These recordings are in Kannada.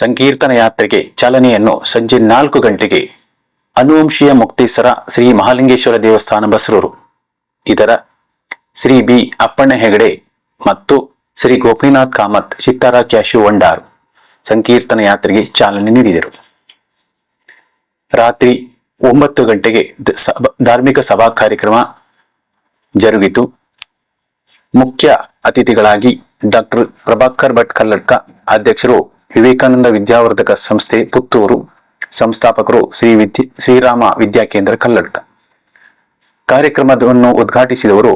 ಸಂಕೀರ್ತನ ಯಾತ್ರೆಗೆ ಚಾಲನೆಯನ್ನು ಸಂಜೆ ನಾಲ್ಕು ಗಂಟೆಗೆ ಅನುವಂಶೀಯ ಮುಕ್ತೇಶ್ವರ ಶ್ರೀ ಮಹಾಲಿಂಗೇಶ್ವರ ದೇವಸ್ಥಾನ ಬಸರೂರು. ಇದರ ಶ್ರೀ ಬಿ ಅಪ್ಪಣ್ಣ ಹೆಗಡೆ ಮತ್ತು ಶ್ರೀ ಗೋಪಿನಾಥ್ ಕಾಮತ್ ಚಿತ್ತಾರ ಕ್ಯಾಶು ವಂಡಾರ್ ಸಂಕೀರ್ತನ ಯಾತ್ರೆಗೆ ಚಾಲನೆ ನೀಡಿದರು. ರಾತ್ರಿ ಒಂಬತ್ತು ಗಂಟೆಗೆ ಧಾರ್ಮಿಕ ಸಭಾ ಕಾರ್ಯಕ್ರಮ ಜರುಗಿತು. ಮುಖ್ಯ ಅತಿಥಿಗಳಾಗಿ ಡಾಕ್ಟರ್ ಪ್ರಭಾಕರ್ ಭಟ್ ಕಲ್ಲಡ್ಕ ಅಧ್ಯಕ್ಷರು ವಿವೇಕಾನಂದ ವಿದ್ಯಾವರ್ಧಕ ಸಂಸ್ಥೆ ಪುತ್ತೂರು ಸಂಸ್ಥಾಪಕರು ಶ್ರೀ ವಿದ್ಯ, ಶ್ರೀರಾಮ ವಿದ್ಯಾಕೇಂದ್ರ ಕಲ್ಲಡ್ಕ. ಕಾರ್ಯಕ್ರಮವನ್ನು ಉದ್ಘಾಟಿಸಿದವರು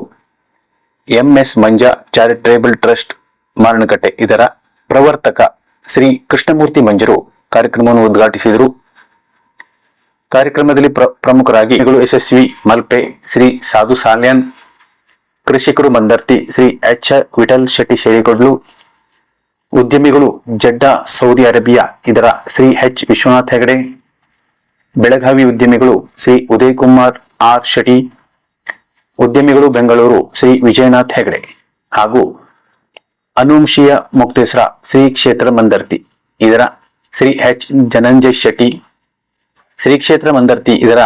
MS Manja charitable trust Maranakatte ಇದರ ಪ್ರವರ್ತಕ ಶ್ರೀ ಕೃಷ್ಣಮೂರ್ತಿ ಮಂಜರು ಕಾರ್ಯಕ್ರಮವನ್ನು ಉದ್ಘಾಟಿಸಿದರು. ಕಾರ್ಯಕ್ರಮದಲ್ಲಿ ಪ್ರ, ಪ್ರಮುಖರಾಗಿ ಯಶಸ್ವಿ ಮಲ್ಪೆ, ಶ್ರೀ ಸಾಧು ಸಾಲ್ಯಾನ್, ಕೃಷಿಕರು ಮಂದರ್ತಿ, ಶ್ರೀ ಎಚ್ ವಿಠಲ್ ಶೆಟ್ಟಿ ಶೇರಿಗೊಡ್ಲು ಉದ್ಯಮಿಗಳು ಜಡ್ಡಾ, ಸೌದಿ ಅರೇಬಿಯಾ, ಇದರ ಶ್ರೀ ಎಚ್. ವಿಶ್ವನಾಥ್ ಹೆಗಡೆ, ಬೆಳಗಾವಿ ಉದ್ಯಮಿಗಳು ಶ್ರೀ ಉದಯ್ ಕುಮಾರ್, ಆರ್. ಶೆಟ್ಟಿ, ಉದ್ಯಮಿಗಳು ಬೆಂಗಳೂರು ಶ್ರೀ ವಿಜಯನಾಥ್ ಹೆಗಡೆ ಹಾಗೂ ಅನುವಂಶೀಯ ಮುಕ್ತೇಶ್ವರ ಶ್ರೀ ಕ್ಷೇತ್ರ ಮಂದರ್ತಿ, ಇದರ ಶ್ರೀ ಎಚ್. ಜನಂಜಯ್ ಶೆಟ್ಟಿ, ಶ್ರೀ ಕ್ಷೇತ್ರ ಮಂದರ್ತಿ, ಇದರ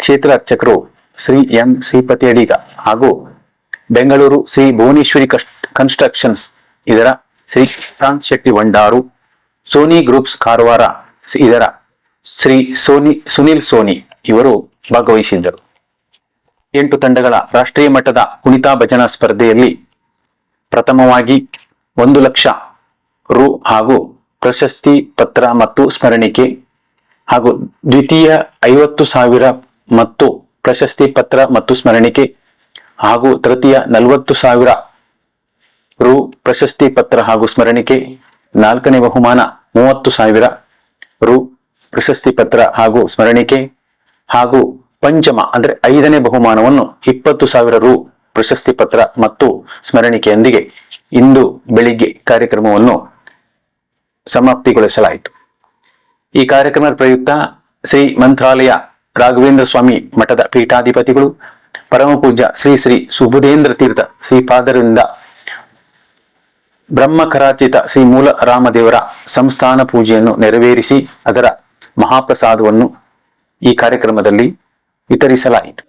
ಕ್ಷೇತ್ರ ಅರ್ಚಕರು ಶ್ರೀ ಎಂ. ಶ್ರೀಪತಿ ಅಡಿಗ ಹಾಗೂ ಬೆಂಗಳೂರು ಶ್ರೀ ಭುವನೇಶ್ವರಿ ಕನ್ಸ್ಟ್ರಕ್ಷನ್ಸ್, ಇದರ ಶ್ರೀ ಕಾಂತ್ ಶೆಟ್ಟಿ ವಂಡಾರು ಸೋನಿ ಗ್ರೂಪ್ಸ್ ಕಾರವಾರ ಇದರ ಶ್ರೀ ಸೋನಿ, ಸುನಿಲ್ ಸೋನಿ ಇವರು ಭಾಗವಹಿಸಿದ್ದರು. ಎಂಟು ತಂಡಗಳ ರಾಷ್ಟ್ರೀಯ ಮಟ್ಟದ ಕುಣಿತಾ ಭಜನಾ ಸ್ಪರ್ಧೆಯಲ್ಲಿ ಪ್ರಥಮವಾಗಿ ಒಂದು ಲಕ್ಷ ರು ಹಾಗೂ ಪ್ರಶಸ್ತಿ ಪತ್ರ ಮತ್ತು ಸ್ಮರಣಿಕೆ ಹಾಗೂ ದ್ವಿತೀಯ ಐವತ್ತು ಸಾವಿರ ಮತ್ತು ಪ್ರಶಸ್ತಿ ಪತ್ರ ಮತ್ತು ಸ್ಮರಣಿಕೆ ಹಾಗೂ ತೃತೀಯ ನಲವತ್ತು ಸಾವಿರ ರು ಪ್ರಶಸ್ತಿ ಪತ್ರ ಹಾಗೂ ಸ್ಮರಣಿಕೆ. ನಾಲ್ಕನೇ ಬಹುಮಾನ ಮೂವತ್ತು ಸಾವಿರ. ರು ಪ್ರಶಸ್ತಿ ಪತ್ರ ಹಾಗೂ ಸ್ಮರಣಿಕೆ. ಹಾಗೂ ಪಂಚಮ ಅಂದ್ರೆ ಐದನೇ ಬಹುಮಾನವನ್ನು ಇಪ್ಪತ್ತು ಸಾವಿರ ರು ಪ್ರಶಸ್ತಿ ಪತ್ರ ಮತ್ತು ಸ್ಮರಣಿಕೆಯೊಂದಿಗೆ ಇಂದು ಬೆಳಿಗ್ಗೆ ಕಾರ್ಯಕ್ರಮವನ್ನು ಸಮಾಪ್ತಿಗೊಳಿಸಲಾಯಿತು. ಈ ಕಾರ್ಯಕ್ರಮದ ಪ್ರಯುಕ್ತ ಶ್ರೀ ಮಂತ್ರಾಲಯ ರಾಘವೇಂದ್ರ ಸ್ವಾಮಿ ಮಠದ ಪೀಠಾಧಿಪತಿಗಳು, ಪರಮಪೂಜ್ಯ ಶ್ರೀ ಶ್ರೀ ಸುಬುಧೇಂದ್ರ ತೀರ್ಥ ಶ್ರೀಪಾದರಿಂದ ಬ್ರಹ್ಮಕರಾಚಿತ ಶ್ರೀ ಮೂಲ ರಾಮದೇವರ ಸಂಸ್ಥಾನ ಪೂಜೆಯನ್ನು ನೆರವೇರಿಸಿ ಅದರ ಮಹಾಪ್ರಸಾದವನ್ನು ಈ ಕಾರ್ಯಕ್ರಮದಲ್ಲಿ ವಿತರಿಸಲಾಯಿತು.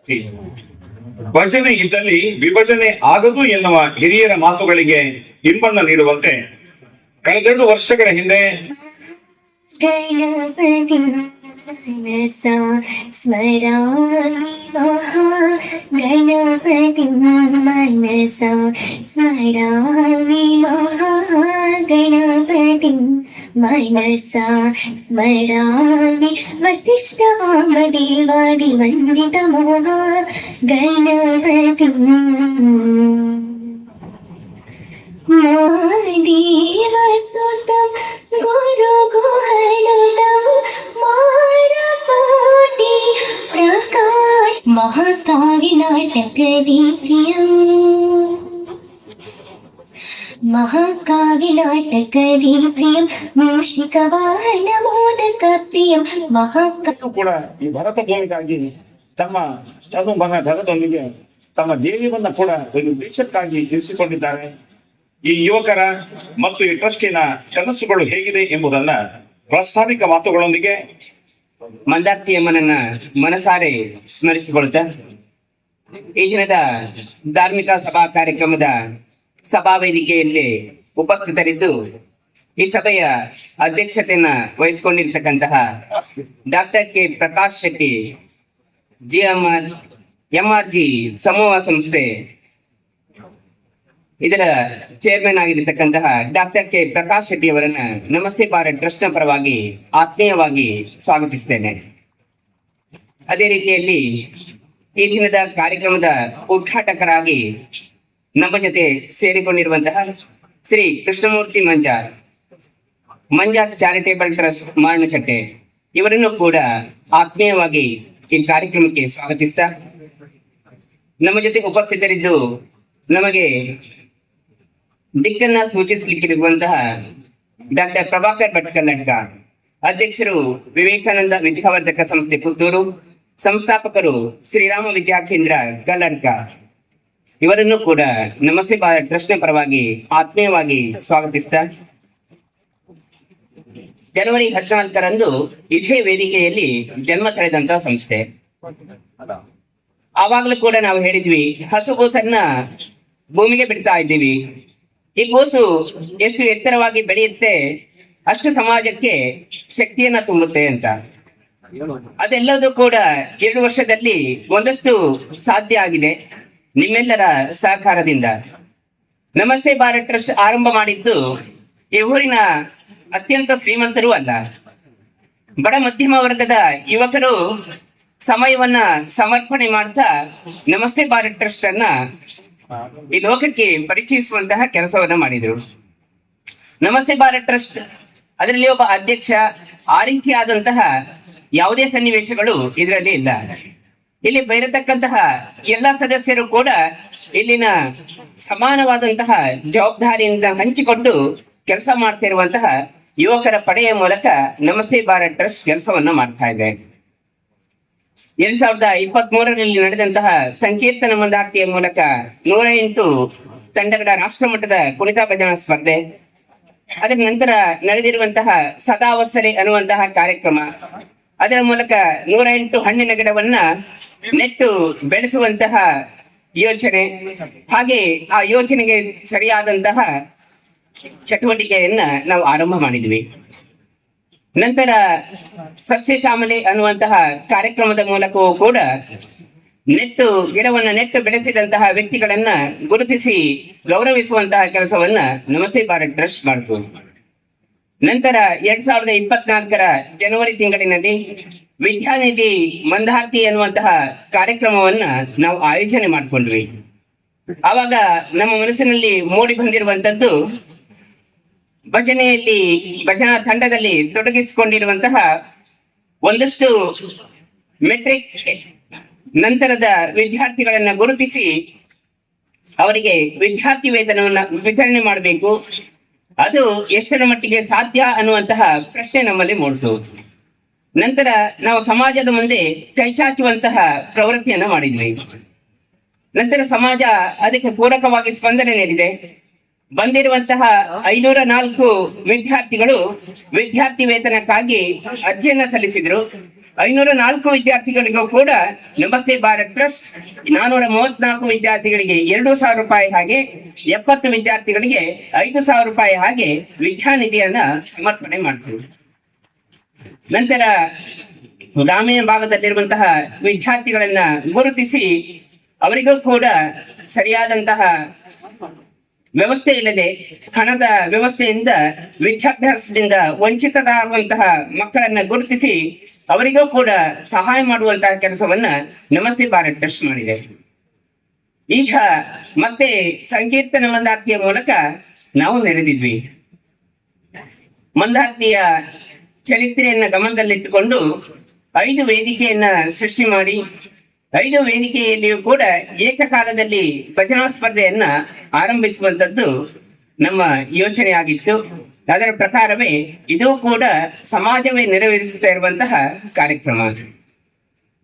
ಭಜನೆ ಇದ್ದಲ್ಲಿ ವಿಭಜನೆ ಆಗದು ಎನ್ನುವ ಹಿರಿಯರ ಮಾತುಗಳಿಗೆ ಹಿಂಬನ್ನ ನೀಡುವಂತೆ ಕಳೆದೆರಡು ವರ್ಷಗಳ ಹಿಂದೆ സ്മരാമി ഗണപതി മനസ സ്മരാമി ഗണപതി മനസ സ്മരാമി വസിഷ്ഠവാമദേവാദിവന്ദിതമ ഗണപതി മാ ദേവസുതം ഗുരു മഹക്കാവിനാട്ടകരീയം ಮಹಾಕಾವಿಲಾಟಕರಿಪ್ರಿಯಂ ಮೂಷಿಕವಾಹನ ಮೋದಕ ಪ್ರಿಯಂ. ಮಹಾಕಾವ್ಯ ಕೂಡ ಈ ಭರತ ಭೂಮಿಗಾಗಿ ತಮ್ಮ ತನು ಮನ ಧನದೊಂದಿಗೆ ತಮ್ಮ ದೇವಿಯನ್ನ ಕೂಡ ಒಂದು ದೇಶಕ್ಕಾಗಿ ಇರಿಸಿಕೊಂಡಿದ್ದಾರೆ. ಈ ಯುವಕರ ಮತ್ತು ಈ ಟ್ರಸ್ಟಿನ ಕನಸುಗಳು ಹೇಗಿದೆ ಎಂಬುದನ್ನ ಪ್ರಾಸ್ತಾವಿಕ ಮಾತುಗಳೊಂದಿಗೆ ಮಂದಾರ್ತಿಯಮ್ಮನನ್ನ ಮನಸಾರೆ ಸ್ಮರಿಸಿಕೊಳ್ತಾ ಈ ದಿನದ ಧಾರ್ಮಿಕ ಸಭಾ ಕಾರ್ಯಕ್ರಮದ ಸಭಾ ವೇದಿಕೆಯಲ್ಲಿ ಉಪಸ್ಥಿತರಿದ್ದು, ಈ ಸಭೆಯ ಅಧ್ಯಕ್ಷತೆಯನ್ನ ವಹಿಸಿಕೊಂಡಿರ್ತಕ್ಕಂತಹ doctor K Prakash Shetty G M R G ಸಮೂಹ ಸಂಸ್ಥೆ ಇದರ ಚೇರ್ಮನ್ ಆಗಿರತಕ್ಕಂತಹ ಡಾಕ್ಟರ್ ಕೆ ಪ್ರಕಾಶ್ ಶೆಟ್ಟಿ ಅವರನ್ನ ನಮಸ್ತೆ ಭಾರತ್ ಟ್ರಸ್ಟ್ನ ಪರವಾಗಿ ಆತ್ಮೀಯವಾಗಿ ಸ್ವಾಗತಿಸ್ತೇನೆ. ಅದೇ ರೀತಿಯಲ್ಲಿ ಈ ದಿನದ ಕಾರ್ಯಕ್ರಮದ ಉದ್ಘಾಟಕರಾಗಿ ನಮ್ಮ ಜೊತೆ ಸೇರಿಕೊಂಡಿರುವಂತಹ ಶ್ರೀ ಕೃಷ್ಣಮೂರ್ತಿ ಮಂಜಾರ್ ಮಂಜಾರ್ ಚಾರಿಟೇಬಲ್ ಟ್ರಸ್ಟ್ ಮಾರಣಕಟ್ಟೆ ಇವರನ್ನು ಕೂಡ ಆತ್ಮೀಯವಾಗಿ ಈ ಕಾರ್ಯಕ್ರಮಕ್ಕೆ ಸ್ವಾಗತಿಸ್ತಾ ನಮ್ಮ ಜೊತೆ ಉಪಸ್ಥಿತರಿದ್ದು ನಮಗೆ ದಿಕ್ಕನ್ನ ಸೂಚಿಸಲಿಕ್ಕಿರುವಂತಹ ಡಾಕ್ಟರ್ ಪ್ರಭಾಕರ್ ಭಟ್ ಕಲ್ಲಡ್ಕ ಅಧ್ಯಕ್ಷರು ವಿವೇಕಾನಂದ ವಿದ್ಯಾವರ್ಧಕ ಸಂಸ್ಥೆ ಪುತ್ತೂರು, ಸಂಸ್ಥಾಪಕರು ಶ್ರೀರಾಮ ವಿದ್ಯಾಕೇಂದ್ರ ಕಲ್ಲಡ್ಕ. ಇವರನ್ನು ಕೂಡ ನಮಸ್ತೆ ಭಾರತ್ ಪರವಾಗಿ ಆತ್ಮೀಯವಾಗಿ ಸ್ವಾಗತಿಸ್ತಾ. ಜನವರಿ ಹದಿನಾಲ್ಕರಂದು ಇದೇ ವೇದಿಕೆಯಲ್ಲಿ ಜನ್ಮ ತಳೆದಂತಹ ಸಂಸ್ಥೆ. ಆವಾಗಲೂ ಕೂಡ ನಾವು ಹೇಳಿದ್ವಿ ಹಸುಗೂಸನ್ನ ಭೂಮಿಗೆ ಬಿಡ್ತಾ ಇದ್ದೀವಿ. ಈ ಕೂಸು ಎಷ್ಟು ಎತ್ತರವಾಗಿ ಬೆಳೆಯುತ್ತೆ, ಅಷ್ಟು ಸಮಾಜಕ್ಕೆ ಶಕ್ತಿಯನ್ನ ತುಂಬುತ್ತೆ ಅಂತ. ಅದೆಲ್ಲದೂ ಕೂಡ ಎರಡು ವರ್ಷದಲ್ಲಿ ಒಂದಷ್ಟು ಸಾಧ್ಯ ಆಗಿದೆ ನಿಮ್ಮೆಲ್ಲರ ಸಹಕಾರದಿಂದ. ನಮಸ್ತೆ ಭಾರತ್ ಟ್ರಸ್ಟ್ ಆರಂಭ ಮಾಡಿದ್ದು ಈ ಊರಿನ ಅತ್ಯಂತ ಶ್ರೀಮಂತರೂ ಅಲ್ಲ. ಬಡ ಮಧ್ಯಮ ವರ್ಗದ ಯುವಕರು ಸಮಯವನ್ನ ಸಮರ್ಪಣೆ ಮಾಡ್ತಾ ನಮಸ್ತೆ ಭಾರತ್ ಟ್ರಸ್ಟ್ ಅನ್ನ ಈ ಲೋಕಕ್ಕೆ ಪರಿಚಯಿಸುವಂತಹ ಕೆಲಸವನ್ನ ಮಾಡಿದ್ರು. ನಮಸ್ತೆ ಭಾರತ್ ಟ್ರಸ್ಟ್. ಅದರಲ್ಲಿ ಒಬ್ಬ ಅಧ್ಯಕ್ಷ, ಆ ರೀತಿಯಾದಂತಹ ಯಾವುದೇ ಸನ್ನಿವೇಶಗಳು ಇದರಲ್ಲಿ ಇಲ್ಲ. ಇಲ್ಲಿ ಬೈರತಕ್ಕಂತಹ ಎಲ್ಲ ಸದಸ್ಯರು ಕೂಡ ಇಲ್ಲಿನ ಸಮಾನವಾದಂತಹ ಜವಾಬ್ದಾರಿಯಿಂದ ಹಂಚಿಕೊಂಡು ಕೆಲಸ ಮಾಡ್ತಿರುವಂತಹ ಯುವಕರ ಪಡೆಯ ಮೂಲಕ ನಮಸ್ತೆ ಭಾರತ್ ಟ್ರಸ್ಟ್ ಕೆಲಸವನ್ನ ಮಾಡ್ತಾ ಇದೆ. ಎರಡ್ ಸಾವಿರದ ಇಪ್ಪತ್ತ್ ಮೂರರಲ್ಲಿ ನಡೆದಂತಹ ಸಂಕೀರ್ತನ ಮಂದಾರ್ತಿಯ ಮೂಲಕ ನೂರ ಎಂಟು ತಂಡಗಳ ರಾಷ್ಟ್ರ ಮಟ್ಟದ ಕುಣಿತ ಭಜನಾ ಸ್ಪರ್ಧೆ, ಅದರ ನಂತರ ನಡೆದಿರುವಂತಹ ಸದಾವಸರೆ ಅನ್ನುವಂತಹ ಕಾರ್ಯಕ್ರಮ. ಅದರ ಮೂಲಕ ನೂರ ಎಂಟು ಹಣ್ಣಿನ ಗಿಡವನ್ನ ನೆಟ್ಟು ಬೆಳೆಸುವಂತಹ ಯೋಚನೆ, ಹಾಗೆ ಆ ಯೋಚನೆಗೆ ಸರಿಯಾದಂತಹ ಚಟುವಟಿಕೆಯನ್ನ ನಾವು ಆರಂಭ ಮಾಡಿದ್ವಿ. ನಂತರ ಸಸ್ಯ ಶ್ಯಾಮಲೆ ಅನ್ನುವಂತಹ ಕಾರ್ಯಕ್ರಮದ ಮೂಲಕವೂ ಕೂಡ ನೆಟ್ಟು, ಗಿಡವನ್ನು ನೆಟ್ಟು ಬೆಳೆಸಿದಂತಹ ವ್ಯಕ್ತಿಗಳನ್ನ ಗುರುತಿಸಿ ಗೌರವಿಸುವಂತಹ ಕೆಲಸವನ್ನ ನಮಸ್ತೆ ಭಾರತ್ ಟ್ರಸ್ಟ್ ಮಾಡಿತು. ನಂತರ ಎರಡ್ ಸಾವಿರದ ಇಪ್ಪತ್ನಾಲ್ಕರ ಜನವರಿ ತಿಂಗಳಿನಲ್ಲಿ ವಿದ್ಯಾನಿಧಿ ಮಂದಾರ್ತಿ ಅನ್ನುವಂತಹ ಕಾರ್ಯಕ್ರಮವನ್ನ ನಾವು ಆಯೋಜನೆ ಮಾಡಿಕೊಂಡ್ವಿ. ಆವಾಗ ನಮ್ಮ ಮನಸ್ಸಿನಲ್ಲಿ ಮೂಡಿ ಬಂದಿರುವಂತದ್ದು ಭಜನೆಯಲ್ಲಿ ಭಜನಾ ತಂಡದಲ್ಲಿ ತೊಡಗಿಸಿಕೊಂಡಿರುವಂತಹ ಒಂದಷ್ಟು ಮೆಟ್ರಿಕ್ ನಂತರದ ವಿದ್ಯಾರ್ಥಿಗಳನ್ನ ಗುರುತಿಸಿ ಅವರಿಗೆ ವಿದ್ಯಾರ್ಥಿ ವೇತನವನ್ನ ವಿತರಣೆ ಮಾಡಬೇಕು. ಅದು ಎಷ್ಟರ ಮಟ್ಟಿಗೆ ಸಾಧ್ಯ ಅನ್ನುವಂತಹ ಪ್ರಶ್ನೆ ನಮ್ಮಲ್ಲಿ ಮೂಡಿತು. ನಂತರ ನಾವು ಸಮಾಜದ ಮುಂದೆ ಕೈಚಾಚುವಂತಹ ಪ್ರವೃತ್ತಿಯನ್ನ ಮಾಡಿದ್ವಿ. ನಂತರ ಸಮಾಜ ಅದಕ್ಕೆ ಪೂರಕವಾಗಿ ಸ್ಪಂದನೆ ನೀಡಿದೆ. ಬಂದಿರುವಂತಹ ಐನೂರ ನಾಲ್ಕು ವಿದ್ಯಾರ್ಥಿಗಳು ವಿದ್ಯಾರ್ಥಿ ವೇತನಕ್ಕಾಗಿ ಅರ್ಜಿಯನ್ನ ಸಲ್ಲಿಸಿದ್ರು. ಐನೂರ ನಾಲ್ಕು ವಿದ್ಯಾರ್ಥಿಗಳಿಗೂ ಕೂಡ ನಮಸ್ತೆ ಭಾರತ್ ಟ್ರಸ್ಟ್ ನಾನೂರ ಮೂವತ್ನಾಲ್ಕು ವಿದ್ಯಾರ್ಥಿಗಳಿಗೆ ಎರಡು ಸಾವಿರ ರೂಪಾಯಿ ಹಾಗೆ ಎಪ್ಪತ್ತು ವಿದ್ಯಾರ್ಥಿಗಳಿಗೆ ಐದು ಸಾವಿರ ರೂಪಾಯಿ ಹಾಗೆ ವಿದ್ಯಾನಿಧಿಯನ್ನ ಸಮರ್ಪಣೆ ಮಾಡ್ತೀವಿ. ನಂತರ ಗ್ರಾಮೀಣ ಭಾಗದಲ್ಲಿರುವಂತಹ ವಿದ್ಯಾರ್ಥಿಗಳನ್ನ ಗುರುತಿಸಿ ಅವರಿಗೂ ಕೂಡ ಸರಿಯಾದಂತಹ ವ್ಯವಸ್ಥೆ ಇಲ್ಲದೆ ಹಣದ ವ್ಯವಸ್ಥೆಯಿಂದ ವಿದ್ಯಾಭ್ಯಾಸದಿಂದ ವಂಚಿತರಾಗುವಂತಹ ಮಕ್ಕಳನ್ನ ಗುರುತಿಸಿ ಅವರಿಗೂ ಕೂಡ ಸಹಾಯ ಮಾಡುವಂತಹ ಕೆಲಸವನ್ನ ನಮಸ್ತೆ ಭಾರತ್ ಟ್ರಸ್ಟ್ ಮಾಡಿದೆ. ಈಗ ಮತ್ತೆ ಸಂಕೀರ್ತನ ಮಂದಾರ್ತಿಯ ಮೂಲಕ ನಾವು ನೆರೆದಿದ್ವಿ. ಮಂದಾರ್ತಿಯ ಚರಿತ್ರೆಯನ್ನ ಗಮನದಲ್ಲಿಟ್ಟುಕೊಂಡು ಐದು ವೇದಿಕೆಯನ್ನ ಸೃಷ್ಟಿ ಮಾಡಿ ಐದು ವೇದಿಕೆಯಲ್ಲಿಯೂ ಕೂಡ ಏಕಕಾಲದಲ್ಲಿ ಭಜನಾ ಸ್ಪರ್ಧೆಯನ್ನ ಆರಂಭಿಸುವಂತದ್ದು ನಮ್ಮ ಯೋಚನೆ ಆಗಿತ್ತು. ಅದರ ಪ್ರಕಾರವೇ ಇದು ಕೂಡ ಸಮಾಜವೇ ನೆರವೇರಿಸುತ್ತಾ ಇರುವಂತಹ ಕಾರ್ಯಕ್ರಮ.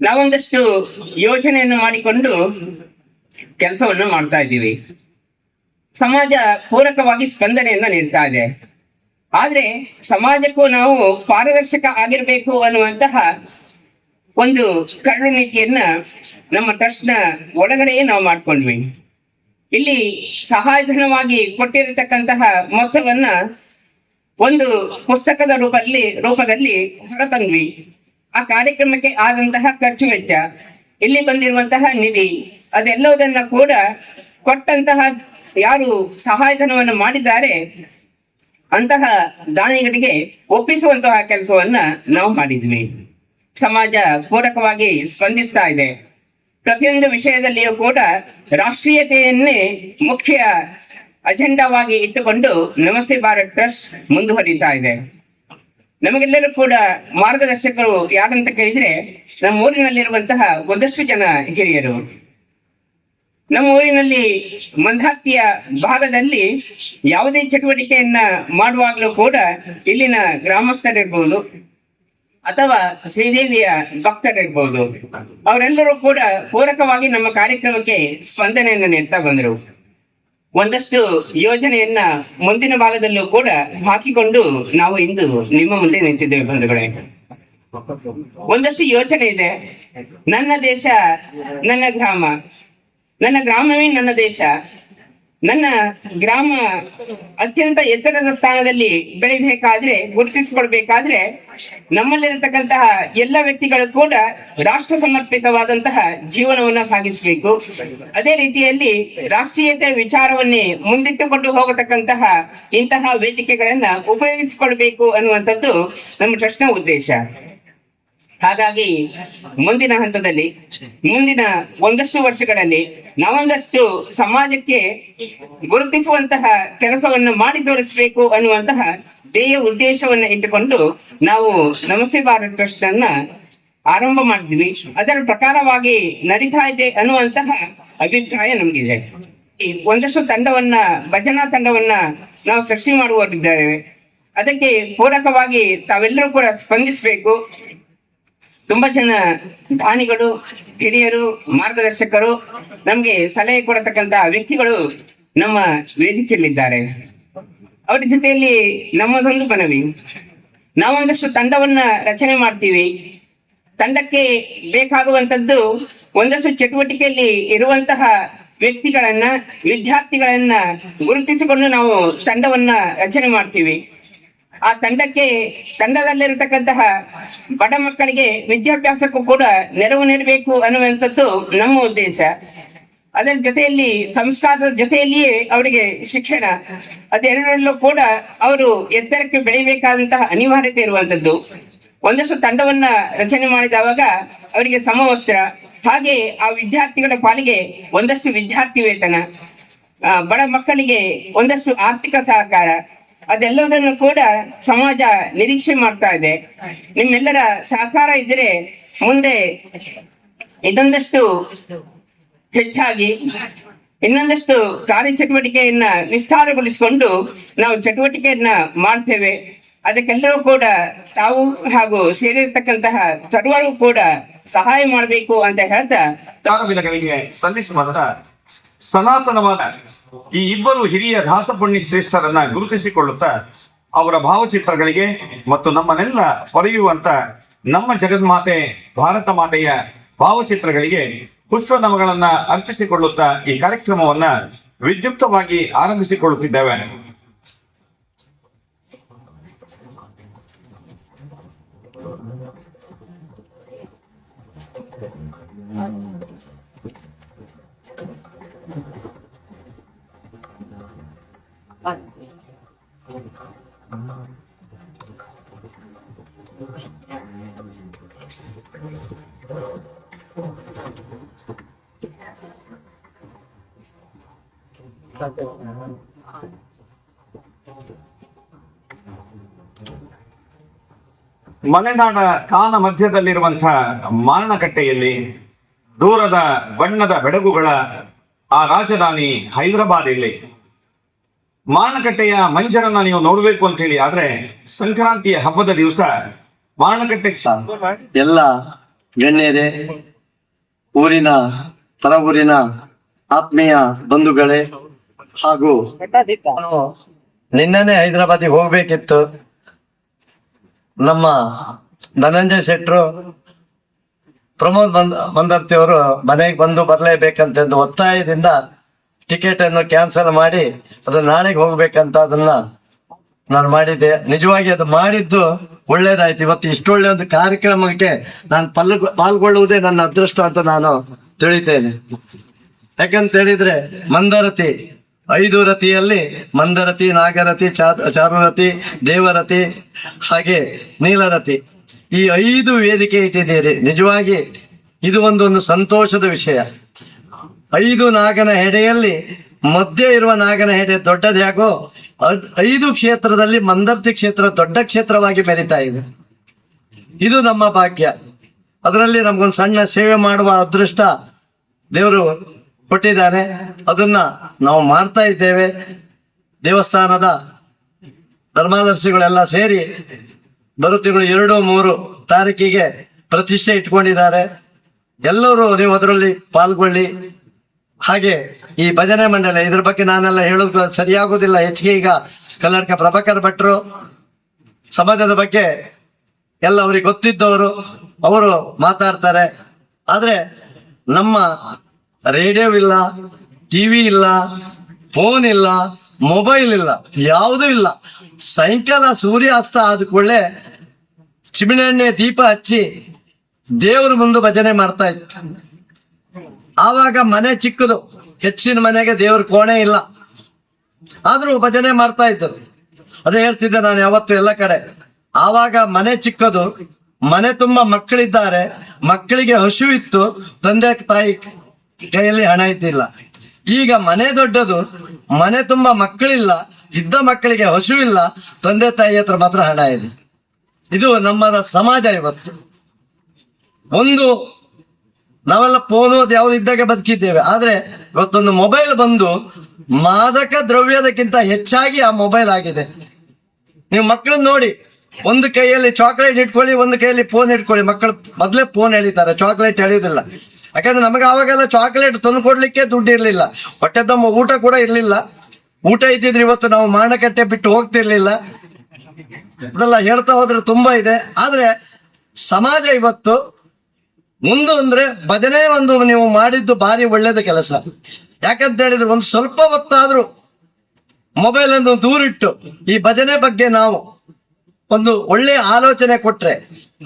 ನಾವೊಂದಷ್ಟು ಯೋಚನೆಯನ್ನು ಮಾಡಿಕೊಂಡು ಕೆಲಸವನ್ನು ಮಾಡ್ತಾ ಇದ್ದೀವಿ. ಸಮಾಜ ಪೂರಕವಾಗಿ ಸ್ಪಂದನೆಯನ್ನ ನೀಡ್ತಾ ಇದೆ. ಆದ್ರೆ ಸಮಾಜಕ್ಕೂ ನಾವು ಪಾರದರ್ಶಕ ಆಗಿರಬೇಕು ಅನ್ನುವಂತಹ ಒಂದು ಕರುಣಿಕೆಯನ್ನ ನಮ್ಮ ಟ್ರಸ್ಟ್ನ ಒಳಗಡೆಯೇ ನಾವು ಮಾಡ್ಕೊಂಡ್ವಿ. ಇಲ್ಲಿ ಸಹಾಯಧನವಾಗಿ ಕೊಟ್ಟಿರತಕ್ಕಂತಹ ಮೊತ್ತವನ್ನ ಒಂದು ಪುಸ್ತಕದ ರೂಪದಲ್ಲಿ ರೂಪದಲ್ಲಿ ಹೊರತಂದ್ವಿ. ಆ ಕಾರ್ಯಕ್ರಮಕ್ಕೆ ಆದಂತಹ ಖರ್ಚು ವೆಚ್ಚ, ಇಲ್ಲಿ ಬಂದಿರುವಂತಹ ನಿಧಿ ಅದೆಲ್ಲವುದನ್ನ ಕೂಡ ಕೊಟ್ಟಂತಹ ಯಾರು ಸಹಾಯಧನವನ್ನು ಮಾಡಿದ್ದಾರೆ, ಅಂತಹ ದಾನಿಗಳಿಗೆ ಒಪ್ಪಿಸುವಂತಹ ಕೆಲಸವನ್ನ ನಾವು ಮಾಡಿದ್ವಿ. ಸಮಾಜ ಪೂರಕವಾಗಿ ಸ್ಪಂದಿಸ್ತಾ ಇದೆ. ಪ್ರತಿಯೊಂದು ವಿಷಯದಲ್ಲಿಯೂ ಕೂಡ ರಾಷ್ಟ್ರೀಯತೆಯನ್ನೇ ಮುಖ್ಯ ಅಜೆಂಡಾವಾಗಿ ಇಟ್ಟುಕೊಂಡು ನಮಸ್ತೆ ಭಾರತ್ ಟ್ರಸ್ಟ್ ಮುಂದುವರಿತಾ ಇದೆ. ನಮಗೆಲ್ಲರೂ ಕೂಡ ಮಾರ್ಗದರ್ಶಕರು ಯಾರಂತ ಕೇಳಿದ್ರೆ ನಮ್ಮ ಊರಿನಲ್ಲಿರುವಂತಹ ಒಂದಷ್ಟು ಜನ ಹಿರಿಯರು. ನಮ್ಮ ಊರಿನಲ್ಲಿ ಮಂದಾತಿಯ ಭಾಗದಲ್ಲಿ ಯಾವುದೇ ಚಟುವಟಿಕೆಯನ್ನ ಮಾಡುವಾಗಲೂ ಕೂಡ ಇಲ್ಲಿನ ಗ್ರಾಮಸ್ಥರಿರ್ಬೋದು. ಅಥವಾ ಶ್ರೀದೇವಿಯ ಭಕ್ತರಿರ್ಬೋದು ಅವರೆಲ್ಲರೂ ಕೂಡ ಪೂರಕವಾಗಿ ನಮ್ಮ ಕಾರ್ಯಕ್ರಮಕ್ಕೆ ಸ್ಪಂದನೆಯನ್ನು ನೀಡ್ತಾ ಬಂದರು. ಒಂದಷ್ಟು ಯೋಜನೆಯನ್ನ ಮುಂದಿನ ಭಾಗದಲ್ಲೂ ಕೂಡ ಹಾಕಿಕೊಂಡು ನಾವು ಇಂದು ನಿಮ್ಮ ಮುಂದೆ ನಿಂತಿದ್ದೇವೆ ಬಂಧುಗಳೇ. ಒಂದಷ್ಟು ಯೋಚನೆ ಇದೆ. ನನ್ನ ದೇಶ, ನನ್ನ ಗ್ರಾಮ, ನನ್ನ ಗ್ರಾಮವೇ ನನ್ನ ದೇಶ. ನನ್ನ ಗ್ರಾಮ ಅತ್ಯಂತ ಎತ್ತರದ ಸ್ಥಾನದಲ್ಲಿ ಬೆಳಿಬೇಕಾದ್ರೆ ಗುರುತಿಸಿಕೊಳ್ಬೇಕಾದ್ರೆ ನಮ್ಮಲ್ಲಿರತಕ್ಕಂತಹ ಎಲ್ಲ ವ್ಯಕ್ತಿಗಳು ಕೂಡ ರಾಷ್ಟ್ರ ಸಮರ್ಪಿತವಾದಂತಹ ಜೀವನವನ್ನ ಸಾಗಿಸಬೇಕು. ಅದೇ ರೀತಿಯಲ್ಲಿ ರಾಷ್ಟ್ರೀಯತೆ ವಿಚಾರವನ್ನೇ ಮುಂದಿಟ್ಟುಕೊಂಡು ಹೋಗತಕ್ಕಂತಹ ಇಂತಹ ವೇದಿಕೆಗಳನ್ನ ಉಪಯೋಗಿಸಿಕೊಳ್ಬೇಕು ಅನ್ನುವಂಥದ್ದು ನಮ್ಮ ಟ್ರಸ್ಟ್ನ ಉದ್ದೇಶ. ಹಾಗಾಗಿ ಮುಂದಿನ ಹಂತದಲ್ಲಿ ಮುಂದಿನ ಒಂದಷ್ಟು ವರ್ಷಗಳಲ್ಲಿ ನಾವೊಂದಷ್ಟು ಸಮಾಜಕ್ಕೆ ಗುರುತಿಸುವಂತಹ ಕೆಲಸವನ್ನು ಮಾಡಿ ತೋರಿಸಬೇಕು ಅನ್ನುವಂತಹ ಧ್ಯೇಯ ಉದ್ದೇಶವನ್ನು ಇಟ್ಟುಕೊಂಡು ನಾವು ನಮಸ್ತೆ ಭಾರತ್ ಟ್ರಸ್ಟ್ ಅನ್ನ ಆರಂಭ ಮಾಡಿದ್ವಿ. ಅದರ ಪ್ರಕಾರವಾಗಿ ನಡೀತಾ ಇದೆ ಅನ್ನುವಂತಹ ಅಭಿಪ್ರಾಯ ನಮಗಿದೆ. ಒಂದಷ್ಟು ತಂಡವನ್ನ, ಭಜನಾ ತಂಡವನ್ನ ನಾವು ಸೃಷ್ಟಿ ಮಾಡುವವರಿದ್ದೇವೆ ಅದಕ್ಕೆ ಪೂರಕವಾಗಿ ತಾವೆಲ್ಲರೂ ಕೂಡ ಸ್ಪಂದಿಸಬೇಕು. ತುಂಬಾ ಜನ ದಾನಿಗಳು ಹಿರಿಯರು, ಮಾರ್ಗದರ್ಶಕರು ನಮ್ಗೆ ಸಲಹೆ ಕೊಡತಕ್ಕಂತ ವ್ಯಕ್ತಿಗಳು ನಮ್ಮ ವೇದಿಕೆಯಲ್ಲಿದ್ದಾರೆ. ಅವರ ಜೊತೆಯಲ್ಲಿ ನಮ್ಮದೊಂದು ಮನವಿ. ನಾವೊಂದಷ್ಟು ತಂಡವನ್ನ ರಚನೆ ಮಾಡ್ತೀವಿ. ತಂಡಕ್ಕೆ ಬೇಕಾಗುವಂತದ್ದು ಒಂದಷ್ಟು ಚಟುವಟಿಕೆಯಲ್ಲಿ ಇರುವಂತಹ ವ್ಯಕ್ತಿಗಳನ್ನ, ವಿದ್ಯಾರ್ಥಿಗಳನ್ನ ಗುರುತಿಸಿಕೊಂಡು ನಾವು ತಂಡವನ್ನ ರಚನೆ ಮಾಡ್ತೀವಿ. ಆ ತಂಡಕ್ಕೆ, ತಂಡದಲ್ಲಿರತಕ್ಕಂತಹ ಬಡ ಮಕ್ಕಳಿಗೆ ವಿದ್ಯಾಭ್ಯಾಸಕ್ಕೂ ಕೂಡ ನೆರವು ನೀಡಬೇಕು ಅನ್ನುವಂಥದ್ದು ನಮ್ಮ ಉದ್ದೇಶ. ಅದರ ಜೊತೆಯಲ್ಲಿ ಸಂಸ್ಕಾರದ ಜೊತೆಯಲ್ಲಿಯೇ ಅವರಿಗೆ ಶಿಕ್ಷಣ, ಅದೆರಡರಲ್ಲೂ ಕೂಡ ಅವರು ಎತ್ತರಕ್ಕೆ ಬೆಳಿಬೇಕಾದಂತಹ ಅನಿವಾರ್ಯತೆ ಇರುವಂತದ್ದು ಒಂದಷ್ಟು ತಂಡವನ್ನ ರಚನೆ ಮಾಡಿದವಾಗ ಅವರಿಗೆ ಸಮವಸ್ತ್ರ, ಹಾಗೆ ಆ ವಿದ್ಯಾರ್ಥಿಗಳ ಪಾಲಿಗೆ ಒಂದಷ್ಟು ವಿದ್ಯಾರ್ಥಿ ವೇತನ ಬಡ ಮಕ್ಕಳಿಗೆ ಒಂದಷ್ಟು ಆರ್ಥಿಕ ಸಹಕಾರ ಅದೆಲ್ಲದನ್ನು ಕೂಡ ಸಮಾಜ ನಿರೀಕ್ಷೆ ಮಾಡ್ತಾ ಇದೆ. ನಿಮ್ಮೆಲ್ಲರ ಸಹಕಾರ ಇದ್ರೆ ಮುಂದೆ ಇದೊಂದಷ್ಟು ಹೆಚ್ಚಾಗಿ, ಇನ್ನೊಂದಷ್ಟು ಕಾರ್ಯಚಟುವಟಿಕೆಯನ್ನ ವಿಸ್ತಾರಗೊಳಿಸಿಕೊಂಡು ನಾವು ಚಟುವಟಿಕೆಯನ್ನ ಮಾಡ್ತೇವೆ. ಅದಕ್ಕೆಲ್ಲರೂ ಕೂಡ ತಾವು ಹಾಗೂ ಸೇರಿರ್ತಕ್ಕಂತಹ ಸರ್ವರು ಕೂಡ ಸಹಾಯ ಮಾಡಬೇಕು ಅಂತ ಹೇಳ್ತಾ ಸಲ್ಲಿಸುವಂತ ಸನಾತನವಾದ ಈ ಇಬ್ಬರು ಹಿರಿಯ ದಾಸಪುಣ್ಯ ಶ್ರೇಷ್ಠರನ್ನ ಗುರುತಿಸಿಕೊಳ್ಳುತ್ತಾ ಅವರ ಭಾವಚಿತ್ರಗಳಿಗೆ ಮತ್ತು ನಮ್ಮನ್ನೆಲ್ಲ ಹೊರೆಯುವಂತ ನಮ್ಮ ಜಗನ್ಮಾತೆ, ಭಾರತ ಮಾತೆಯ ಭಾವಚಿತ್ರಗಳಿಗೆ ಪುಷ್ಪ ನಮಗಳನ್ನ ಅರ್ಪಿಸಿಕೊಳ್ಳುತ್ತಾ ಈ ಕಾರ್ಯಕ್ರಮವನ್ನ ವಿದ್ಯುಕ್ತವಾಗಿ ಆರಂಭಿಸಿಕೊಳ್ಳುತ್ತಿದ್ದೇವೆ. ಮಲೆನಾಡ ಕಾಲ ಮಧ್ಯದಲ್ಲಿರುವಂತಹ ಮಾರಣಕಟ್ಟೆಯಲ್ಲಿ ದೂರದ ಬಣ್ಣದ ಬೆಡಗುಗಳ ಆ ರಾಜಧಾನಿ ಹೈದರಾಬಾದ್ ಇಲ್ಲಿ ಮಾರಣಕಟ್ಟೆಯ ಮಂಜರನ್ನ ನೀವು ನೋಡಬೇಕು ಅಂತ ಹೇಳಿ ಆದ್ರೆ ಸಂಕ್ರಾಂತಿಯ ಹಬ್ಬದ ದಿವಸ ಮಾರಣಕಟ್ಟೆ ಎಲ್ಲ ಗಣ್ಯರೇ ಊರಿನ ಪರ ಊರಿನ ಆತ್ಮೀಯ ಬಂಧುಗಳೇ ಹಾಗೂ ನಾನು ನಿನ್ನೆ ಹೈದರಾಬಾದಿಗೆ ಹೋಗ್ಬೇಕಿತ್ತು. ನಮ್ಮ ಧನಂಜಯ ಶೆಟ್ರು ಪ್ರಮೋದ್ ಬಂದ್ ಬಂದಂತಿಯವರು ಅವರು ಮನೆಗೆ ಬಂದು ಬರಲೇಬೇಕಂತ ಒತ್ತಾಯದಿಂದ ಟಿಕೆಟ್ ಅನ್ನು ಕ್ಯಾನ್ಸಲ್ ಮಾಡಿ ಅದು ನಾಳೆಗೆ ಹೋಗ್ಬೇಕಂತ ಅದನ್ನ ನಾನು ಮಾಡಿದ್ದೆ. ನಿಜವಾಗಿ ಅದು ಮಾಡಿದ್ದು ಒಳ್ಳೇದಾಯ್ತು. ಇವತ್ತು ಇಷ್ಟೊಳ್ಳೆ ಒಂದು ಕಾರ್ಯಕ್ರಮಕ್ಕೆ ನಾನು ಪಲ್ ಪಾಲ್ಗೊಳ್ಳುವುದೇ ನನ್ನ ಅದೃಷ್ಟ ಅಂತ ನಾನು ತಿಳಿತೇನೆ. ಯಾಕಂತ ಹೇಳಿದ್ರೆ ಮಂದರತಿ, ಐದು ರತಿಯಲ್ಲಿ ಮಂದರತಿ, ನಾಗರತಿ ಚಾರುರತಿ, ದೇವರತಿ, ಹಾಗೆ ನೀಲರತಿ. ಈ ಐದು ವೇದಿಕೆ ಇಟ್ಟಿದ್ದೀರಿ. ನಿಜವಾಗಿ ಇದು ಒಂದು ಒಂದು ಸಂತೋಷದ ವಿಷಯ. ಐದು ನಾಗನ ಹೆಡೆಯಲ್ಲಿ ಮಧ್ಯೆ ಇರುವ ನಾಗನ ಹೆಡೆ ದೊಡ್ಡದ್ಯಾಕೋ ಐದು ಕ್ಷೇತ್ರದಲ್ಲಿ ಮಂದರ್ತಿ ಕ್ಷೇತ್ರ ದೊಡ್ಡ ಕ್ಷೇತ್ರವಾಗಿ ಬೆರೀತಾ ಇದೆ. ಇದು ನಮ್ಮ ಭಾಗ್ಯ. ಅದರಲ್ಲಿ ನಮ್ಗೊಂದು ಸಣ್ಣ ಸೇವೆ ಮಾಡುವ ಅದೃಷ್ಟ ದೇವರು ಕೊಟ್ಟಿದ್ದಾನೆ. ಅದನ್ನ ನಾವು ಮಾಡ್ತಾ ಇದ್ದೇವೆ. ದೇವಸ್ಥಾನದ ಧರ್ಮದರ್ಶಿಗಳೆಲ್ಲ ಸೇರಿ ಬರು ತಿಂಗಳು ಎರಡು, ಮೂರು ತಾರೀಕಿಗೆ ಪ್ರತಿಷ್ಠೆ ಇಟ್ಕೊಂಡಿದ್ದಾರೆ. ಎಲ್ಲರೂ ನೀವು ಅದರಲ್ಲಿ ಪಾಲ್ಗೊಳ್ಳಿ. ಹಾಗೆ ಈ ಭಜನೆ ಮಂಡಳಿ ಇದ್ರ ಬಗ್ಗೆ ನಾನೆಲ್ಲ ಹೇಳೋದು ಸರಿಯಾಗೋದಿಲ್ಲ ಹೆಚ್ಚಿಗೆ ಈಗ ಕಲ್ಲಡ್ಕ ಪ್ರಭಾಕರ್ ಭಟ್ರು ಸಮಾಜದ ಬಗ್ಗೆ ಎಲ್ಲ ಅವ್ರಿಗೆ ಗೊತ್ತಿದ್ದವರು, ಅವರು ಮಾತಾಡ್ತಾರೆ. ಆದ್ರೆ ನಮ್ಮ ರೇಡಿಯೋ ಇಲ್ಲ, ಟಿವಿ ಇಲ್ಲ, ಫೋನ್ ಇಲ್ಲ, ಮೊಬೈಲ್ ಇಲ್ಲ, ಯಾವುದೂ ಇಲ್ಲ. ಸಾಯಂಕಾಲ ಸೂರ್ಯಾಸ್ತ ಆದ ಕೂಡಲೇ ಚಿಮಿಣೆಣ್ಣೆ ದೀಪ ಹಚ್ಚಿ ದೇವ್ರ ಮುಂದೆ ಭಜನೆ ಮಾಡ್ತಾ ಇತ್ತು. ಆವಾಗ ಮನೆ ಚಿಕ್ಕದು. ಹೆಚ್ಚಿನ ಮನೆಗೆ ದೇವ್ರ ಕೋಣೆ ಇಲ್ಲ. ಆದ್ರೂ ಭಜನೆ ಮಾಡ್ತಾ ಇದ್ದರು. ಅದೇ ಹೇಳ್ತಿದ್ದೆ ನಾನು ಯಾವತ್ತು ಎಲ್ಲ ಕಡೆ. ಆವಾಗ ಮನೆ ಚಿಕ್ಕದು, ಮನೆ ತುಂಬಾ ಮಕ್ಕಳಿದ್ದಾರೆ, ಮಕ್ಕಳಿಗೆ ಹಸುವಿತ್ತು, ತಂದೆ ತಾಯಿ ಕೈಯಲ್ಲಿ ಹಣ ಇದ್ದಿಲ್ಲ. ಈಗ ಮನೆ ದೊಡ್ಡದು, ಮನೆ ತುಂಬಾ ಮಕ್ಕಳಿಲ್ಲ, ಇದ್ದ ಮಕ್ಕಳಿಗೆ ಹಸು ಇಲ್ಲ, ತಂದೆ ತಾಯಿ ಹತ್ರ ಮಾತ್ರ ಹಣ ಇದೆ. ಇದು ನಮ್ಮ ಸಮಾಜ ಇವತ್ತು. ಒಂದು ನಾವೆಲ್ಲ ಫೋನು ಅದು ಯಾವ್ದು ಇದ್ದಾಗ ಬದುಕಿದ್ದೇವೆ. ಆದ್ರೆ ಇವತ್ತೊಂದು ಮೊಬೈಲ್ ಬಂದು ಮಾದಕ ದ್ರವ್ಯದಕ್ಕಿಂತ ಹೆಚ್ಚಾಗಿ ಆ ಮೊಬೈಲ್ ಆಗಿದೆ. ನೀವು ಮಕ್ಕಳನ್ನ ನೋಡಿ, ಒಂದು ಕೈಯಲ್ಲಿ ಚಾಕ್ಲೇಟ್ ಇಟ್ಕೊಳ್ಳಿ, ಒಂದು ಕೈಯಲ್ಲಿ ಫೋನ್ ಇಟ್ಕೊಳ್ಳಿ. ಮಕ್ಕಳು ಮೊದಲೇ ಫೋನ್ ಎಳಿತಾರೆ ಚಾಕ್ಲೇಟ್ ಎಳೆಯೋದಿಲ್ಲ. ಯಾಕಂದ್ರೆ ನಮಗೆ ಆವಾಗೆಲ್ಲ ಚಾಕ್ಲೇಟ್ ತಂದು ಕೊಡ್ಲಿಕ್ಕೆ ದುಡ್ಡು ಇರಲಿಲ್ಲ. ಹೊಟ್ಟೆ ತಮ್ಮ ಊಟ ಕೂಡ ಇರಲಿಲ್ಲ. ಊಟ ಇದ್ದಿದ್ರೆ ಇವತ್ತು ನಾವು ಮಾರಣಕಟ್ಟೆ ಬಿಟ್ಟು ಹೋಗ್ತಿರ್ಲಿಲ್ಲ. ಅದೆಲ್ಲ ಹೇಳ್ತಾ ಹೋದ್ರೆ ತುಂಬಾ ಇದೆ. ಆದ್ರೆ ಸಮಾಜ ಇವತ್ತು ಮುಂದೆ ಅಂದ್ರೆ ಭಜನೆ ಒಂದು ನೀವು ಮಾಡಿದ್ದು ಭಾರಿ ಒಳ್ಳೇದ ಕೆಲಸ. ಯಾಕಂತ ಹೇಳಿದ್ರೆ ಒಂದು ಸ್ವಲ್ಪ ಹೊತ್ತಾದ್ರೂ ಮೊಬೈಲ್ ಅನ್ನು ದೂರಿಟ್ಟು ಈ ಭಜನೆ ಬಗ್ಗೆ ನಾವು ಒಂದು ಒಳ್ಳೆಯ ಆಲೋಚನೆ ಕೊಟ್ರೆ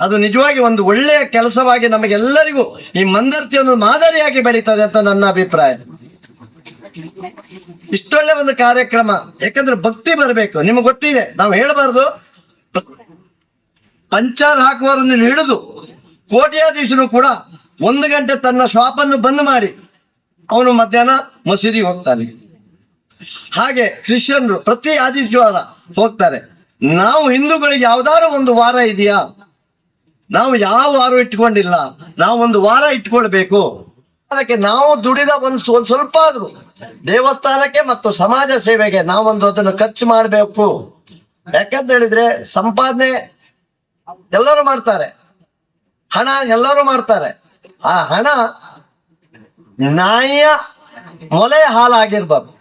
ಅದು ನಿಜವಾಗಿ ಒಂದು ಒಳ್ಳೆಯ ಕೆಲಸವಾಗಿ ನಮಗೆಲ್ಲರಿಗೂ ಈ ಮಂದರ್ತಿ ಒಂದು ಮಾದರಿಯಾಗಿ ಬೆಳೀತದೆ ಅಂತ ನನ್ನ ಅಭಿಪ್ರಾಯ. ಇಷ್ಟೊಳ್ಳೆ ಒಂದು ಕಾರ್ಯಕ್ರಮ, ಯಾಕಂದ್ರೆ ಭಕ್ತಿ ಬರಬೇಕು. ನಿಮ್ಗೆ ಗೊತ್ತಿದೆ, ನಾವು ಹೇಳಬಾರ್ದು. ಪಂಚಾರ್ ಹಾಕುವವರನ್ನು ಹಿಡಿದು ಕೋಟ್ಯಾಧೀಶನು ಕೂಡ ಒಂದು ಗಂಟೆ ತನ್ನ ಶಾಪನ್ನು ಬಂದ್ ಮಾಡಿ ಅವನು ಮಧ್ಯಾಹ್ನ ಮಸೀದಿಗೆ ಹೋಗ್ತಾನೆ. ಹಾಗೆ ಕ್ರಿಶ್ಚಿಯನ್ರು ಪ್ರತಿ ಆದಿತ್ಯವಾರ ಹೋಗ್ತಾರೆ. ನಾವು ಹಿಂದೂಗಳಿಗೆ ಯಾವ್ದಾದ್ರು ಒಂದು ವಾರ ಇದೆಯಾ? ನಾವು ಯಾವ ವಾರ ಇಟ್ಕೊಂಡಿಲ್ಲ. ನಾವು ಒಂದು ವಾರ ಇಟ್ಕೊಳ್ಬೇಕು. ಅದಕ್ಕೆ ನಾವು ದುಡಿದ ಒಂದು ಒಂದ್ ಸ್ವಲ್ಪ ಆದ್ರೂ ದೇವಸ್ಥಾನಕ್ಕೆ ಮತ್ತು ಸಮಾಜ ಸೇವೆಗೆ ನಾವೊಂದು ಅದನ್ನು ಖರ್ಚು ಮಾಡಬೇಕು. ಯಾಕಂತ ಹೇಳಿದ್ರೆ ಸಂಪಾದನೆ ಎಲ್ಲರೂ ಮಾಡ್ತಾರೆ. ಹಣ ಎಲ್ಲರೂ ಮಾಡ್ತಾರೆ. ಆ ಹಣ ನಾಯಿಯ ಮೊಲೆ ಹಾಲಾಗಿರ್ಬಾರ್ದು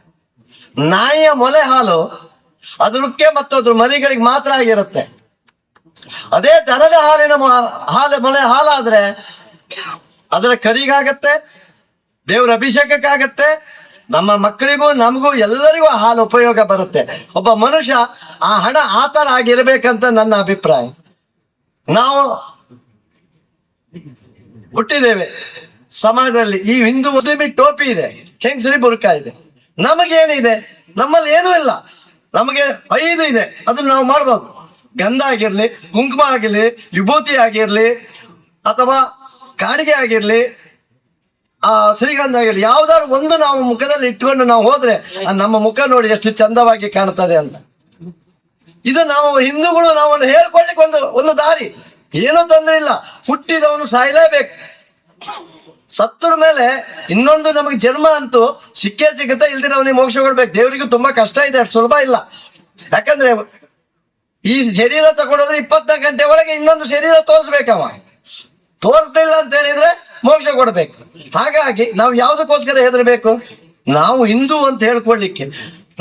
ನಾಯಿಯ ಮೊಲೆ ಹಾಲು ಅದಕ್ಕೆ ಮತ್ತು ಅದ್ರ ಮರಿಗಳಿಗೆ ಮಾತ್ರ ಆಗಿರುತ್ತೆ. ಅದೇ ದನದ ಹಾಲಿನ ಹಾಲು ಮೊಲೆ ಹಾಲಾದ್ರೆ ಅದರ ಕರಿಗಾಗತ್ತೆ, ದೇವರ ಅಭಿಷೇಕಕ್ಕಾಗತ್ತೆ, ನಮ್ಮ ಮಕ್ಕಳಿಗೂ ನಮಗೂ ಎಲ್ಲರಿಗೂ ಹಾಲು ಉಪಯೋಗ ಬರುತ್ತೆ. ಒಬ್ಬ ಮನುಷ್ಯ ಆ ಹಣ ಆ ಥರ ಆಗಿರ್ಬೇಕಂತ ನನ್ನ ಅಭಿಪ್ರಾಯ. ನಾವು ಹುಟ್ಟಿದ್ದೇವೆ. ಸಮಾಜದಲ್ಲಿ ಈ ಹಿಂದೂ ಮುಸ್ಲಿಮಿ ಟೋಪಿ ಇದೆ. ಹೆಂಗಸರಿ ಬುರುಕ ಇದೆ? ನಮಗೇನಿದೆ ನಮ್ಮಲ್ಲಿ ಏನೂ ಇಲ್ಲ. ನಮಗೆ ಐದು ಇದೆ. ಅದನ್ನ ನಾವು ಮಾಡ್ಬೋದು. ಗಂಧ ಆಗಿರ್ಲಿ, ಕುಂಕುಮ ಆಗಿರ್ಲಿ, ವಿಭೂತಿ ಆಗಿರ್ಲಿ, ಅಥವಾ ಕಾಡಿಗೆ ಆಗಿರ್ಲಿ, ಆ ಶ್ರೀಗಂಧ ಆಗಿರ್ಲಿ, ಯಾವ್ದಾದ್ರು ಒಂದು ನಾವು ಮುಖದಲ್ಲಿ ಇಟ್ಕೊಂಡು ನಾವು ಹೋದ್ರೆ ನಮ್ಮ ಮುಖ ನೋಡಿ ಎಷ್ಟು ಚಂದವಾಗಿ ಕಾಣ್ತದೆ ಅಂತ. ಇದು ನಾವು ಹಿಂದೂಗಳು ನಾವು ಹೇಳ್ಕೊಳ್ಳಿಕ್ ಹೇಳ್ಕೊಳ್ಳಿಕ್ಕೆ ಒಂದು ಒಂದು ದಾರಿ. ಏನೂ ತೊಂದರೆ ಇಲ್ಲ. ಹುಟ್ಟಿದವನು ಸಾಯಲೇಬೇಕು. ಸತ್ತರ ಮೇಲೆ ಇನ್ನೊಂದು ನಮಗೆ ಜನ್ಮ ಅಂತೂ ಸಿಕ್ಕೇ ಸಿಗುತ್ತೆ ಇಲ್ದಿರ ಅವನಿಗೆ ಮೋಕ್ಷ ಕೊಡ್ಬೇಕು. ದೇವರಿಗೂ ತುಂಬಾ ಕಷ್ಟ ಇದೆ, ಅಷ್ಟು ಸುಲಭ ಇಲ್ಲ. ಯಾಕಂದ್ರೆ ಈ ಶರೀರ ತಗೊಂಡೋದ್ರೆ ಇಪ್ಪತ್ನಾಲ್ಕು ಗಂಟೆ ಒಳಗೆ ಇನ್ನೊಂದು ಶರೀರ ತೋರಿಸ್ಬೇಕವ. ತೋರಿಸ್ಲಿಲ್ಲ ಅಂತ ಹೇಳಿದ್ರೆ ಮೋಕ್ಷ ಕೊಡ್ಬೇಕು. ಹಾಗಾಗಿ ನಾವು ಯಾವುದಕ್ಕೋಸ್ಕರ ಹೆದರ್ಬೇಕು? ನಾವು ಹಿಂದೂ ಅಂತ ಹೇಳ್ಕೊಳ್ಳಿಕ್ಕೆ.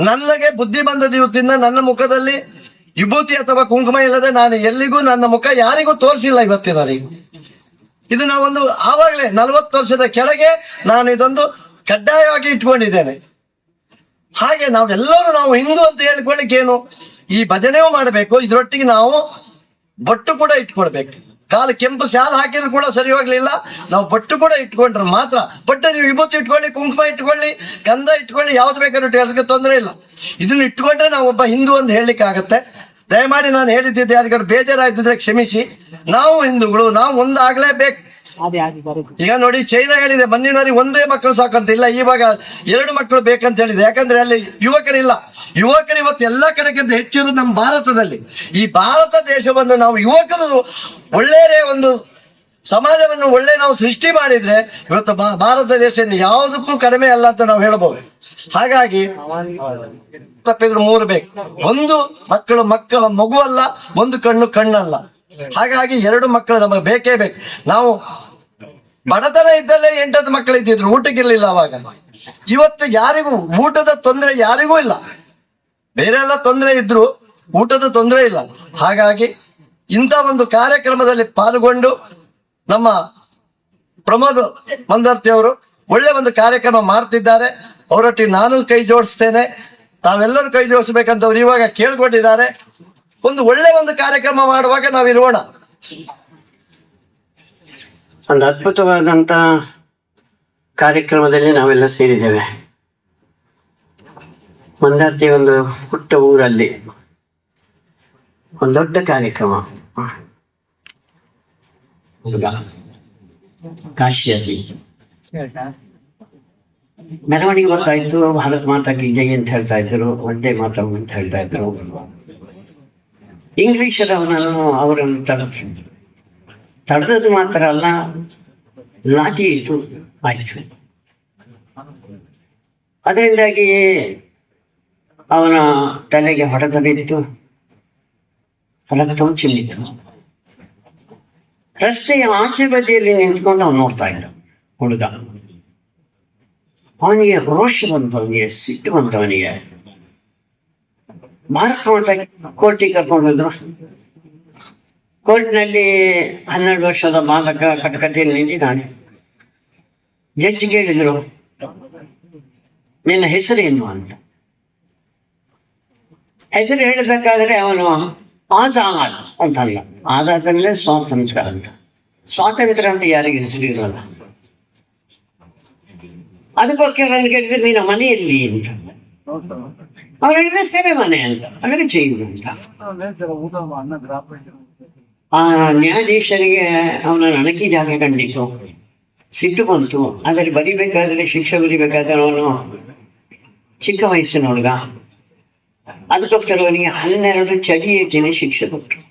ನನಗೆ ಬುದ್ಧಿ ಬಂದ ದಿವಸದಿಂದ ನನ್ನ ಮುಖದಲ್ಲಿ ವಿಭೂತಿ ಅಥವಾ ಕುಂಕುಮ ಇಲ್ಲದೆ ನಾನು ಎಲ್ಲಿಗೂ ನನ್ನ ಮುಖ ಯಾರಿಗೂ ತೋರಿಸಿಲ್ಲ ಇವತ್ತಿನವರೆಗೂ. ಇದು ನಾವೊಂದು ಆವಾಗಲೇ ನಲವತ್ತು ವರ್ಷದ ಕೆಳಗೆ ನಾನು ಇದೊಂದು ಕಡ್ಡಾಯವಾಗಿ ಇಟ್ಕೊಂಡಿದ್ದೇನೆ. ಹಾಗೆ ನಾವೆಲ್ಲರೂ ನಾವು ಹಿಂದೂ ಅಂತ ಹೇಳ್ಕೊಳ್ಳಿಕ್ಕೆ ಏನು? ಈ ಭಜನೆಯೂ ಮಾಡಬೇಕು, ಇದರೊಟ್ಟಿಗೆ ನಾವು ಬೊಟ್ಟು ಕೂಡ ಇಟ್ಕೊಳ್ಬೇಕು. ಕಾಲು ಕೆಂಪು ಸಾಲ ಹಾಕಿದ್ರು ಕೂಡ ಸರಿ ಹೋಗ್ಲಿಲ್ಲ, ನಾವು ಬೊಟ್ಟು ಕೂಡ ಇಟ್ಕೊಂಡ್ರೆ ಮಾತ್ರ. ಬೊಟ್ಟು ನೀವು ವಿಭೂತಿ ಇಟ್ಕೊಳ್ಳಿ, ಕುಂಕುಮ ಇಟ್ಕೊಳ್ಳಿ ಗಂಧ ಇಟ್ಕೊಳ್ಳಿ, ಯಾವ್ದು ಬೇಕಾದ್ರೂ ಅದಕ್ಕೆ ತೊಂದರೆ ಇಲ್ಲ. ಇದನ್ನ ಇಟ್ಕೊಂಡ್ರೆ ನಾವು ಒಬ್ಬ ಹಿಂದೂ ಅಂತ ಹೇಳಲಿಕ್ಕೆ ಆಗತ್ತೆ ದಯಮಾಡಿ ನಾನು ಹೇಳಿದ್ದಿದ್ದೆ ಯಾರಿಗಾದ್ರು ಬೇಜಾರಾಯ್ತಿದ್ರೆ ಕ್ಷಮಿಸಿ. ನಾವು ಹಿಂದೂಗಳು ನಾವು ಒಂದಾಗ್ಲೇಬೇಕು. ಈಗ ನೋಡಿ ಚೈನಾ ಹೇಳಿದೆ ಮಣ್ಣಿನವರಿಗೆ ಒಂದೇ ಮಕ್ಕಳು ಸಾಕಂತ. ಇಲ್ಲ ಇವಾಗ ಎರಡು ಮಕ್ಕಳು ಬೇಕಂತ ಹೇಳಿದೆ. ಯಾಕಂದ್ರೆ ಅಲ್ಲಿ ಯುವಕರಿಲ್ಲ ಯುವಕರು ಇವತ್ತು ಎಲ್ಲ ಕಡೆಗಿಂತ ಹೆಚ್ಚಿರೋದು ನಮ್ಮ ಭಾರತದಲ್ಲಿ. ಈ ಭಾರತ ದೇಶವನ್ನು ನಾವು ಯುವಕರು ಒಳ್ಳೆಯ ಒಂದು ಸಮಾಜವನ್ನು ಒಳ್ಳೆ ನಾವು ಸೃಷ್ಟಿ ಮಾಡಿದ್ರೆ ಇವತ್ತು ಭಾರತ ದೇಶ ಇನ್ನು ಯಾವುದಕ್ಕೂ ಕಡಿಮೆ ಅಲ್ಲ ಅಂತ ನಾವು ಹೇಳಬಹುದು. ಹಾಗಾಗಿ ತಪ್ಪಿದ್ರು ಮೂರು ಬೇಕು. ಒಂದು ಮಕ್ಕಳು ಮಕ್ಕಳ ಮಗು ಅಲ್ಲ, ಒಂದು ಕಣ್ಣು ಕಣ್ಣಲ್ಲ. ಹಾಗಾಗಿ ಎರಡು ಮಕ್ಕಳು ನಮಗೆ ಬೇಕೇ ಬೇಕು. ನಾವು ಬಡತನ ಇದ್ದಲ್ಲೇ ಎಂಟತ್ತು ಮಕ್ಕಳು ಇದ್ದಿದ್ರು, ಊಟಕ್ಕಿರ್ಲಿಲ್ಲ ಅವಾಗ. ಇವತ್ತು ಯಾರಿಗೂ ಊಟದ ತೊಂದರೆ ಯಾರಿಗೂ ಇಲ್ಲ. ಬೇರೆ ಎಲ್ಲ ತೊಂದರೆ ಇದ್ರು, ಊಟದ ತೊಂದರೆ ಇಲ್ಲ. ಹಾಗಾಗಿ ಇಂಥ ಒಂದು ಕಾರ್ಯಕ್ರಮದಲ್ಲಿ ಪಾಲ್ಗೊಂಡು ನಮ್ಮ ಪ್ರಮೋದ್ ಮಂದರ್ತಿ ಅವರು ಒಳ್ಳೆ ಒಂದು ಕಾರ್ಯಕ್ರಮ ಮಾಡ್ತಿದ್ದಾರೆ. ಅವರೊಟ್ಟಿಗೆ ನಾನು ಕೈ ಜೋಡಿಸ್ತೇನೆ. ತಾವೆಲ್ಲರೂ ಕೈ ಜೋಡಿಸ್ಬೇಕಂತವ್ರು ಇವಾಗ ಕೇಳ್ಕೊಂಡಿದ್ದಾರೆ. ಒಂದು ಒಳ್ಳೆ ಒಂದು ಕಾರ್ಯಕ್ರಮ ಮಾಡುವಾಗ ನಾವು ಇರೋಣ ಒಂದು ಅದ್ಭುತವಾದಂತ ಕಾರ್ಯಕ್ರಮದಲ್ಲಿ ನಾವೆಲ್ಲ ಸೇರಿದ್ದೇವೆ. ಮಂದಾರ್ತಿ ಒಂದು ಪುಟ್ಟ ಊರಲ್ಲಿ. ಒಂದು ದೊಡ್ಡ ಕಾರ್ಯಕ್ರಮ. ಕಾಶಿಯಲ್ಲಿ ಮೆರವಣಿಗೆ ಬರ್ತಾಯಿತ್ತು ಭಾರತ ಮಾತಾ ಕಿ ಜೈ ಅಂತ ಹೇಳ್ತಾ ಇದ್ರು, ಒಂದೇ ಮಾತಂ ಅಂತ ಹೇಳ್ತಾ ಇದ್ರು. ಇಂಗ್ಲಿಷರವನನ್ನು ಅವರನ್ನು ತಡೆದ್ರು ತಡೆದದ್ದು ಮಾತ್ರ ಅಲ್ಲ, ಲಾಠಿ ಇಟ್ಟು ಆಯ್ತು. ಅದರಿಂದಾಗಿ ಅವನ ತಲೆಗೆ ಹೊಡೆತ ಬಿತ್ತು ರಕ್ತವು ರಸ್ತೆಯ ಆಚೆ ಬದಿಯಲ್ಲಿ ನಿಂತ್ಕೊಂಡು ಅವ್ನು ನೋಡ್ತಾ ಇದ್ದ. ಹುಡುಗ ಅವನಿಗೆ ರೋಷ ಬಂತವನಿಗೆ ಸಿಟ್ಟು ಬಂತವನಿಗೆ ಭಾರತ ಮಾತಾ ಕೋರ್ಟಿಗೆ ಕರ್ಕೊಂಡು ಹೋದ್ರು. ಕೋರ್ಟ್ನಲ್ಲಿ ಹನ್ನೆರಡು ವರ್ಷದ ಬಾಲಕ ಕಟಕಟೆಯಲ್ಲಿ ನಿಂತಿದ್ದಾನೆ. ಜಡ್ಜ್ ಕೇಳಿದ್ರು, ನಿನ್ನ ಹೆಸರೇನು ಅಂತ. ಹೆಸರು ಹೇಳಬೇಕಾದ್ರೆ ಅವನು ಆಜಾದ್ ಅಂತಲ್ಲ ಆಜಾದ್ ಅಂದ್ರೆ ಸ್ವಾತಂತ್ರ್ಯ ಅಂತ ಸ್ವಾತಂತ್ರ್ಯ ಅಂತ ಯಾರಿಗೆ ಹೆಸರು ಇರೋಲ್ಲ ಅದಕ್ಕೋಸ್ಕರ ನಾನು ಕೇಳಿದ್ರೆ ನಿನ್ನ ಮನೆಯಲ್ಲಿ ಅಂತ ಅವ್ರು ಹೇಳಿದ್ರೆ ಸೇವೆ ಮನೆ ಅಂತ ಅಂದ್ರೆ ಜೈಲು ಅಂತ ಆ ನ್ಯಾಯಾಧೀಶರಿಗೆ ಅವನ ಅಣಕಿ ಜಾಗ ಕಂಡಿತು ಸಿಟ್ಟು ಬಂತು ಆದರೆ ಬರಿಬೇಕಾದ್ರೆ ಶಿಕ್ಷೆ ಬರಿಬೇಕಾದ್ರೆ ಅವನು ಚಿಕ್ಕ ವಯಸ್ಸಿನ ಹುಡುಗ ಅದಕ್ಕೋಸ್ಕರ ಅವನಿಗೆ ಹನ್ನೆರಡು ಚಳಿ ಜನ ಶಿಕ್ಷೆ ಕೊಟ್ಟರು.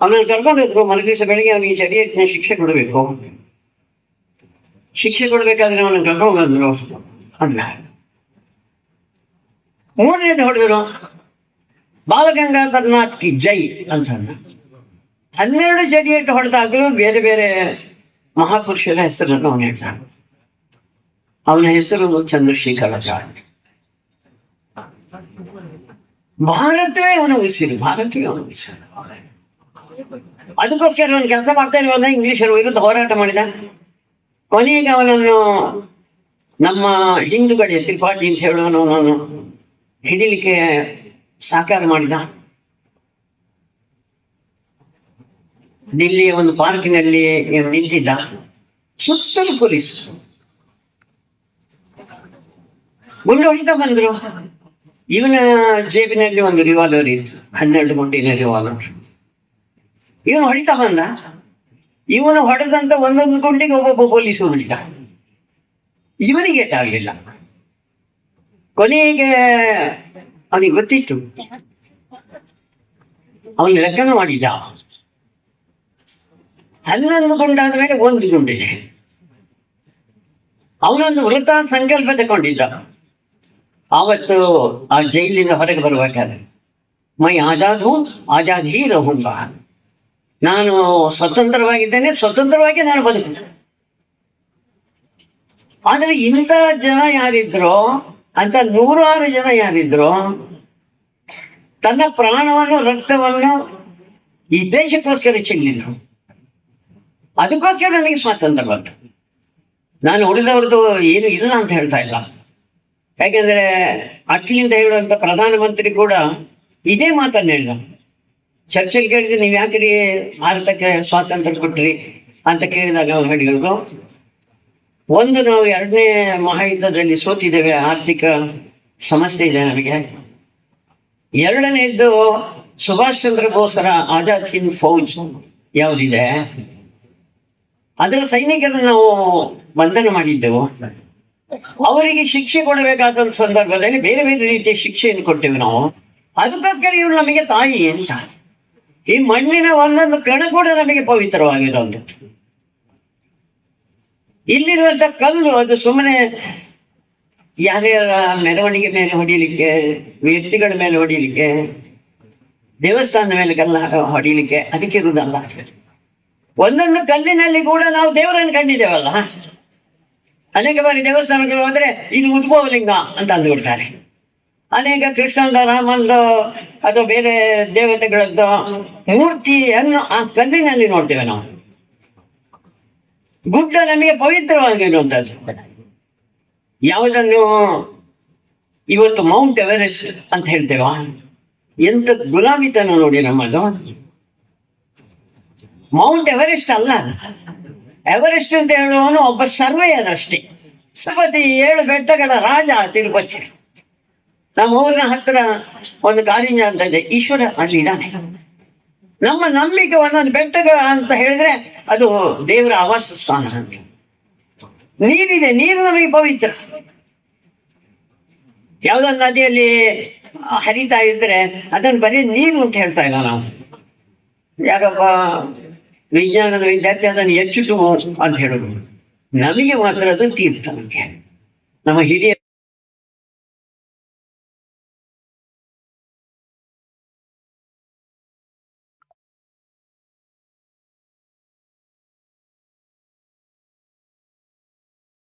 ಅವನನ್ನು ಕರ್ಕೊಂಡಿದ್ರು ಮರುದಿವಸ ಬೆಳಿಗ್ಗೆ ಅವನಿಗೆ ಚಳಿ ಏಟಿನ ಶಿಕ್ಷೆ ಕೊಡಬೇಕು. ಶಿಕ್ಷೆ ಕೊಡಬೇಕಾದ್ರೆ ಅವನನ್ನು ಕರ್ಕೊಂಡು ಬಂದ್ರು ಅಲ್ಲ. ಮೂರನೇದು ಹೊಡೆದ್ರು ಬಾಲಗಂಗಾಧರ್ ನಾಥ್ ಕಿ ಜೈ ಅಂತ ಹನ್ನೆರಡು ಜಡಿಯಟ್ಟು ಹೊಡೆದಾಗಲೂ ಬೇರೆ ಬೇರೆ ಮಹಾಪುರುಷರ ಹೆಸರನ್ನು ಅವನು ಹೇಳ್ತಾನೆ. ಅವನ ಹೆಸರು ಚಂದ್ರಶೇಖರ ಭಾರತವೇ ಅನುಭವಿಸಿದ್ರು ಭಾರತೀಯ ಉಸಿರು. ಅದಕ್ಕೋಸ್ಕರ ಅವನು ಕೆಲಸ ಮಾಡ್ತಾ ಇರುವಾಗ ಇಂಗ್ಲಿಷರ ವಿರುದ್ಧ ಹೋರಾಟ ಮಾಡಿದ. ಕೊನೆಗೆ ಅವನನ್ನು ನಮ್ಮ ಹಿಂದೂಗಳಿಗೆ, ತ್ರಿಪಾಠಿ ಅಂತ ಹೇಳುವನು ಅವನನ್ನು ಹಿಡಿಲಿಕ್ಕೆ ಸಾಕಾರ ಮಾಡಿದ. ದಿಲ್ಲಿಯ ಒಂದು ಪಾರ್ಕಿನಲ್ಲಿ ನಿಂತಿದ್ದ. ಸುತ್ತಲೂ ಪೊಲೀಸ್ ಗುಂಡು ಹೊಡಿತಾ ಬಂದ್ರು. ಇವನ ಜೇಬಿನಲ್ಲಿ ಒಂದು ರಿವಾಲ್ವರ್ ಇತ್ತು, ಹನ್ನೆರಡು ಗುಂಡಿನ ರಿವಾಲ್ವರ್ ಇವನು ಹೊಡಿತಾ ಬಂದ. ಇವನು ಹೊಡೆದಂತ ಒಂದೊಂದು ಗುಂಡಿಗೆ ಒಬ್ಬೊಬ್ಬ ಪೊಲೀಸ್ ಹೊಡಿತ ಇವನಿಗೆ ಏಟಾಗ್ಲಿಲ್ಲ ಕೊನೆಗೆ ಅವನಿಗೆ ಗೊತ್ತಿತ್ತು. ಅವನು ಲೆಕ್ಕನ ಮಾಡಿದ್ದ ಹನ್ನೊಂದು ಗುಂಡಾದ ಮೇಲೆ ಒಂದು ಗುಂಡಿದೆ. ಅವನೊಂದು ವೃತ್ತ ಸಂಕಲ್ಪ ತಗೊಂಡಿದ್ದ ಆವತ್ತು ಆ ಜೈಲಿನ ಹೊರಗೆ ಬರಬೇಕಾದ್ರೆ ಮೈ ಆಜಾದ್ ಹೂ ಆಜಾದ್ ಹೀ ರಹುಂಗ ನಾನು ಸ್ವತಂತ್ರವಾಗಿದ್ದೇನೆ, ಸ್ವತಂತ್ರವಾಗಿ ನಾನು ಬದುಕು ಆದರೆ ಇಂಥ ಜನ ಯಾರಿದ್ರೋ, ಅಂತ ನೂರಾರು ಜನ ಯಾರಿದ್ರೋ, ತನ್ನ ಪ್ರಾಣವನ್ನು, ರಕ್ತವನ್ನು ಈ ದೇಶಕ್ಕೋಸ್ಕರ ಚೆಲ್ಲಿದ್ರು ಅದಕ್ಕೋಸ್ಕರ ನನಗೆ ಸ್ವಾತಂತ್ರ್ಯ ಬಂತು. ನಾನು ಉಳಿದವ್ರದ್ದು ಏನು ಇಲ್ಲ ಅಂತ ಹೇಳ್ತಾ ಇಲ್ಲ. ಯಾಕೆಂದ್ರೆ ಅಟ್ಲಿಂದ ಹೇಳುವಂತ ಪ್ರಧಾನಮಂತ್ರಿ ಕೂಡ ಇದೇ ಮಾತನ್ನು ಹೇಳಿದ. ಚರ್ಚೆಗೆ ಕೇಳಿದ್ರೆ, ನೀವು ಯಾಕ್ರಿ ಭಾರತಕ್ಕೆ ಸ್ವಾತಂತ್ರ್ಯ ಕೊಟ್ರಿ? ಅಂತ ಕೇಳಿದಾಗ ಅವ್ರು ಒಂದು ನಾವು ಎರಡನೇ ಮಹಾಯುದ್ಧದಲ್ಲಿ ಸೋತಿದ್ದೇವೆ, ಆರ್ಥಿಕ ಸಮಸ್ಯೆ ಇದೆ ನಮಗೆ. ಎರಡನೇದ್ದು ಸುಭಾಷ್ ಚಂದ್ರ ಬೋಸರ ಆಜಾದ್ ಹಿಂದ್ ಫೌಜ್ ಯಾವುದಿದೆ? ಅದರ ಸೈನಿಕರನ್ನು ನಾವು ಬಂಧನ ಮಾಡಿದ್ದೆವು. ಅವರಿಗೆ ಶಿಕ್ಷೆ ಕೊಡಬೇಕಾದ ಸಂದರ್ಭದಲ್ಲಿ ಬೇರೆ ಬೇರೆ ರೀತಿಯ ಶಿಕ್ಷೆಯನ್ನು ಕೊಟ್ಟೆವು ನಾವು. ಅದಕ್ಕೋಸ್ಕರ ಇವಳು ನಮಗೆ ತಾಯಿ ಅಂತ. ಈ ಮಣ್ಣಿನ ಒಂದೊಂದು ಕಣ ಕೂಡ ನಮಗೆ ಪವಿತ್ರವಾಗಿರುವಂಥದ್ದು. ಇಲ್ಲಿರುವಂತ ಕಲ್ಲು ಅದು ಸುಮ್ಮನೆ ಯಾರ್ಯಾರ ಮೆರವಣಿಗೆ ಮೇಲೆ ಹೊಡಿಲಿಕ್ಕೆ, ವ್ಯಕ್ತಿಗಳ ಮೇಲೆ ಹೊಡಿಲಿಕ್ಕೆ, ದೇವಸ್ಥಾನದ ಮೇಲೆ ಕಲ್ಲ ಹೊಡಿಲಿಕ್ಕೆ, ಅದಕ್ಕೆ ಇರುವುದಲ್ಲ. ಒಂದೊಂದು ಕಲ್ಲಿನಲ್ಲಿ ಕೂಡ ನಾವು ದೇವರನ್ನು ಕಂಡಿದ್ದೇವಲ್ಲ. ಅನೇಕ ಬಾರಿ ದೇವಸ್ಥಾನಗಳು ಹೋದ್ರೆ ಇದು ಉದ್ಭವ ಲಿಂಗ ಅಂತ ಅಂದ್ಬಿಡ್ತಾರೆ ಅನೇಕ ಕೃಷ್ಣಂದ, ರಾಮಂದು, ಅದು ಬೇರೆ ದೇವತೆಗಳದ್ದು ಮೂರ್ತಿಯನ್ನು ಆ ಕಲ್ಲಿನಲ್ಲಿ ನೋಡ್ತೇವೆ ನಾವು. ಗುಡ್ಡ ನಮಗೆ ಪವಿತ್ರವಾಗಿರುವಂಥದ್ದು ಯಾವುದನ್ನು ಇವತ್ತು ಮೌಂಟ್ ಎವರೆಸ್ಟ್ ಅಂತ ಹೇಳ್ತೇವ? ಎಂತ ಗುಲಾಮಿತನ ನೋಡಿ ನಮ್ಮದು. ಮೌಂಟ್ ಎವರೆಸ್ಟ್ ಅಲ್ಲ. ಎವರೆಸ್ಟ್ ಅಂತ ಹೇಳುವವನು ಒಬ್ಬ ಸರ್ವೇಯರ್ ಅಷ್ಟೇ ಸಮತಿ ಏಳು ಬೆಟ್ಟಗಳ ರಾಜ ತಿರುಪತಿ. ನಮ್ಮ ಊರಿನ ಹತ್ರ ಒಂದು ಕಾರಿಂಜ ಅಂತ ಇದೆ, ಈಶ್ವರ ಅಲ್ಲಿ ಇದ್ದಾನೆ. ನಮ್ಮ ನಂಬಿಕೆ ಒಂದೊಂದು ಬೆಟ್ಟಗಳ ಅಂತ ಹೇಳಿದ್ರೆ ಅದು ದೇವರ ಆವಾಸ ಸ್ಥಾನ ನೀರಿದೆ, ನೀರು ನಮಗೆ ಪವಿತ್ರ. ಯಾವ್ದೊಂದು ನದಿಯಲ್ಲಿ ಹರಿತಾ ಇದ್ರೆ ಅದನ್ನು ಬರೀ ನೀರು ಅಂತ ಹೇಳ್ತಾ ಇಲ್ಲ ನಾವು ಯಾಕಪ್ಪ ವಿಜ್ಞಾನದ ವಿದ್ಯಾರ್ಥಿ ಅದನ್ನು ಹೆಚ್ಚಿತು ಅಂತ ಹೇಳೋದು. ನಮಗೆ ಮಾತ್ರ ಅದು ತೀರ್ಥ ನಮಗೆ ನಮ್ಮ ಹಿರಿಯ